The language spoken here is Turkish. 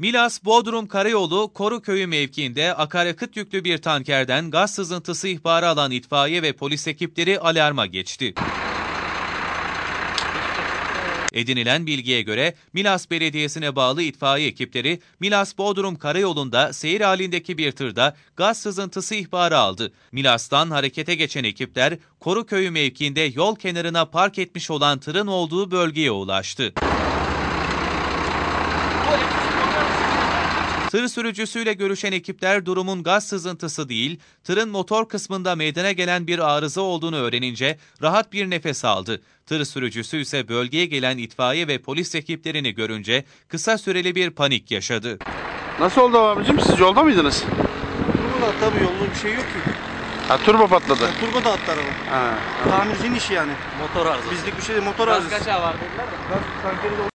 Milas Bodrum Karayolu Koruköy'ü mevkiinde akaryakıt yüklü bir tankerden gaz sızıntısı ihbarı alan itfaiye ve polis ekipleri alarma geçti. Edinilen bilgiye göre Milas Belediyesi'ne bağlı itfaiye ekipleri Milas Bodrum Karayolu'nda seyir halindeki bir tırda gaz sızıntısı ihbarı aldı. Milas'tan harekete geçen ekipler Koruköy'ü mevkiinde yol kenarına park etmiş olan tırın olduğu bölgeye ulaştı. Tır sürücüsüyle görüşen ekipler durumun gaz sızıntısı değil, tırın motor kısmında meydana gelen bir arıza olduğunu öğrenince rahat bir nefes aldı. Tır sürücüsü ise bölgeye gelen itfaiye ve polis ekiplerini görünce kısa süreli bir panik yaşadı. Nasıl oldu abicim? Siz yolda mıydınız? Attı abi yolda bir şey yok ki. Ha turbo patladı. Yani turbo da attı araba. Ha. Tamircinin işi yani. Motor arızası. Bizlik bir şey değil motor Gaz arızası. kaçağı var dediler de. Gaz tankeri de